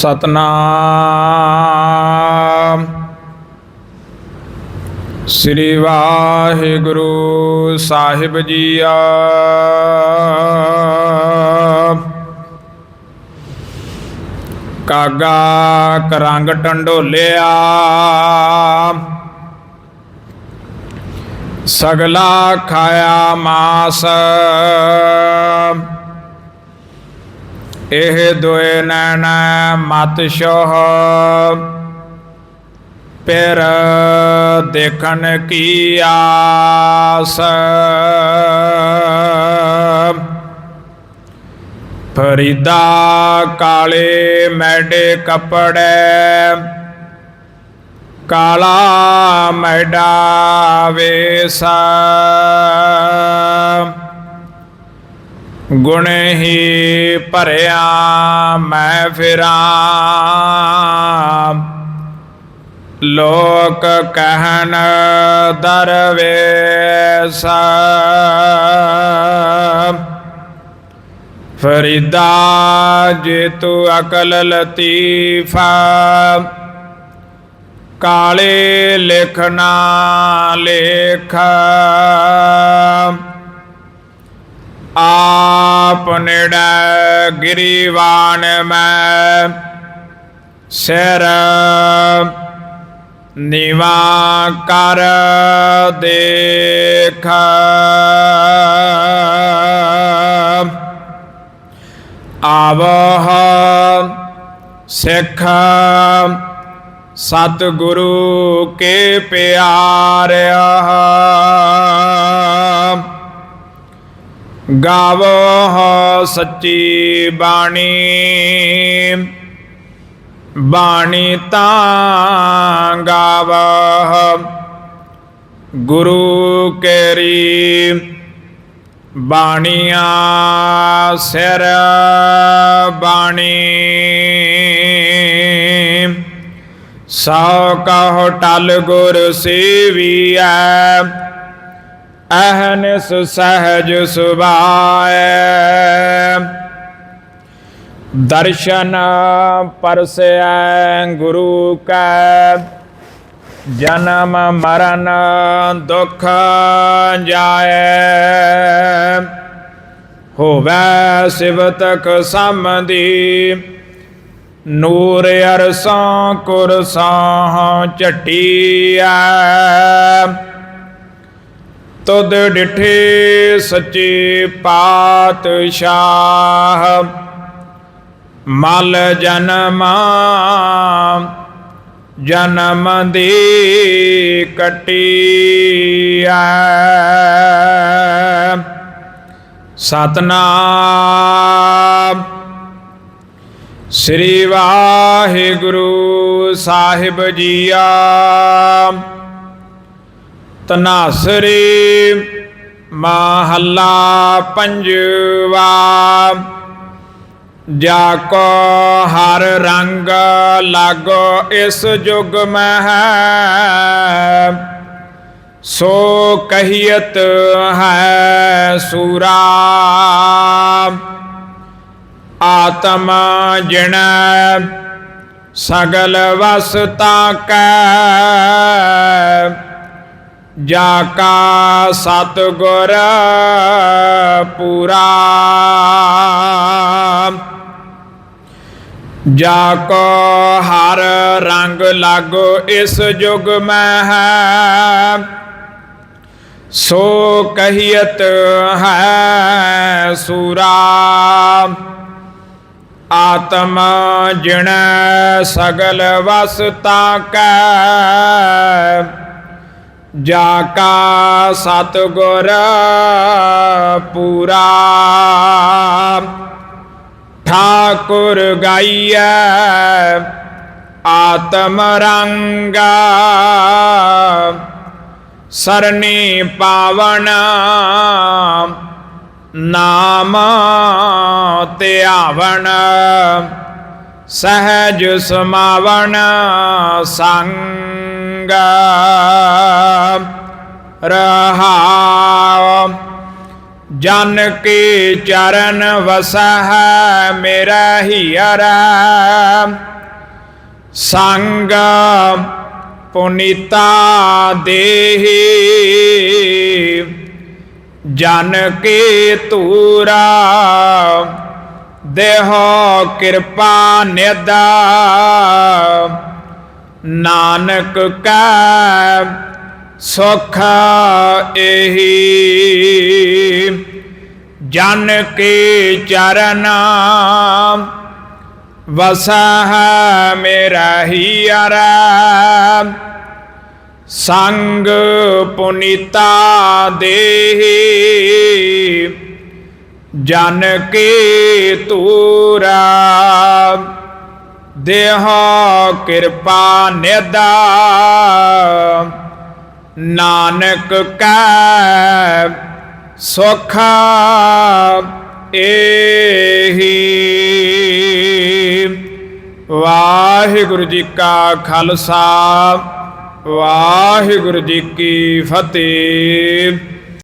ਸਤਨਾਮ। ਸ੍ਰੀ ਵਾਹਿਗੁਰੂ ਸਾਹਿਬ ਜੀਆ। ਕਾਗਾ ਕਰੰਗ ਟੰਡੋਲਿਆ। ਸਗਲਾ ਖਾਇਆ ਮਾਸ। ਇਹ ਦੋਏ ਨੈਣ ਮਤ ਸ਼ੋਹ। ਪਿਰ ਦੇਖਣ ਕੀ ਆਸ। ਫਰੀਦਾ ਕਾਲੇ ਮੈਡੇ ਕਪੜੇ। ਕਾਲਾ ਮੈਡਾ ਵੇਸਾ। ਗੁਣ ਹੀ ਭਰਿਆ, ਮੈਂ ਫਿਰਾਂ। ਲੋਕ ਕਹਿਣ, ਦਰਵੇਸ। ਫਰੀਦਾ ਜੇ ਤੂੰ ਅਕਲ ਲਤੀਫਾ। ਕਾਲੇ ਲਿਖਣਾ ਲੇਖ। ਆਪ ਨੇੜੇ ਗਿਰੀਵਾਨ ਮੈਂ ਸਿਰ ਨਿਵਾ ਕਰ ਦੇਖ। ਆਵਹ ਸਿੱਖ ਸਤਿਗੁਰੂ ਕੇ ਪਿਆਰਿਆ। ਗਾਵੋ ਸੱਚੀ ਬਾਣੀ। ਬਾਣੀ ਤਾਂ ਗਾਵਹ ਗੁਰੂ ਕੇਰੀ ਬਾਣੀਆਂ ਸਿਰ ਬਾਣੀ। ਸੋ ਕਹੋ ਟਲ ਗੁਰ ਸੇਵੀਐ। ਅਹਨਿਸ ਸਹਜ ਸੁਭਾਏ। ਦਰਸ਼ਨ ਪਰਸੈ ਗੁਰੂ ਕੈ। ਜਨਮ ਮਰਨ ਦੁਖ ਜਾਏ। ਹੋਵੈ ਸਿਵਤਕ ਸੰਬੰਧੀ ਨੂਰ ਅਰਸਾਂ ਕੁਰਸਾਂ ਝਟੀਐ। ਤੁਧ ਡਿਠੇ ਸੱਚੇ ਪਾਤਸ਼ਾਹ। ਮਲ ਜਨਮ ਜਨਮ ਦੀ ਕਟੀਐ ਸਤਨਾਮ। ਸ੍ਰੀ ਵਾਹਿਗੁਰੂ ਸਾਹਿਬ ਜੀਆ। ਤਨਾਸਰੀ ਮਹੱਲਾ ਪੰਜਵਾ। ਜਾ ਕੋ ਹਰ ਰੰਗ ਲਾਗੋ ਇਸ ਜੁਗ ਮਹਿ, ਸੋ ਕਹੀਤ ਹੈ ਸੂਰਾ। ਆਤਮ ਜਿਣ ਸਗਲ ਵਸਤਾ ਕੈ ਜਾ ਕਾ ਸਤਗੁਰ ਪੂਰਾ। ਜਾ ਕੋ ਹਰ ਰੰਗ ਲਾਗੋ ਇਸ ਜੁਗ ਮੈਂ ਹੈ ਸੋ ਕਹੀਤ ਹੈ ਸੂਰਾ। ਆਤਮ ਜਿਣ ਸਗਲ ਵਸਤਾ ਕੈ। ਜਾ ਕਾ ਸਤਗੁਰ ਪੂਰਾ। ਠਾਕੁਰ ਗਾਈਐ ਆਤਮ ਰੰਗਾ। ਸਰਨੀ ਪਾਵਨ ਨਾਮ ਧਿਆਵਨ। ਸਹਿਜ ਸਮਾਵਨ ਸੰਗ। ਰਹਾਉ ਜਨ ਕੀ ਚਰਨ ਵਸਹਿ ਮੇਰਾ ਹੀਰਾ ਸੰਗ ਪੁਨੀਤਾ ਦੇਹੀ ਜਨ ਕੀ ਤੂਰਾ ਦੇਹ ਕਿਰਪਾ ਨਿਦਾ ਨਾਨਕ ਕੈ ਸੁਖ ਇਹੀ ਜਨ ਕੇ ਚਰਨ ਵਸਹ ਮੇਰਾ ਹੀਰਾ ਸੰਗ ਪੁਨੀਤਾ ਦੇਹੀ। ਜਨ ਕੇ ਤੂਰਾ। ਦੇਹ ਕਿਰਪਾ ਨਿਦਾ ਨਾਨਕ ਕੈ ਸੁਖ ਏਹੀ। ਵਾਹਿਗੁਰੂ ਜੀ ਕਾ ਖਾਲਸਾ, ਵਾਹਿਗੁਰੂ ਜੀ ਕੀ ਫਤਿਹ।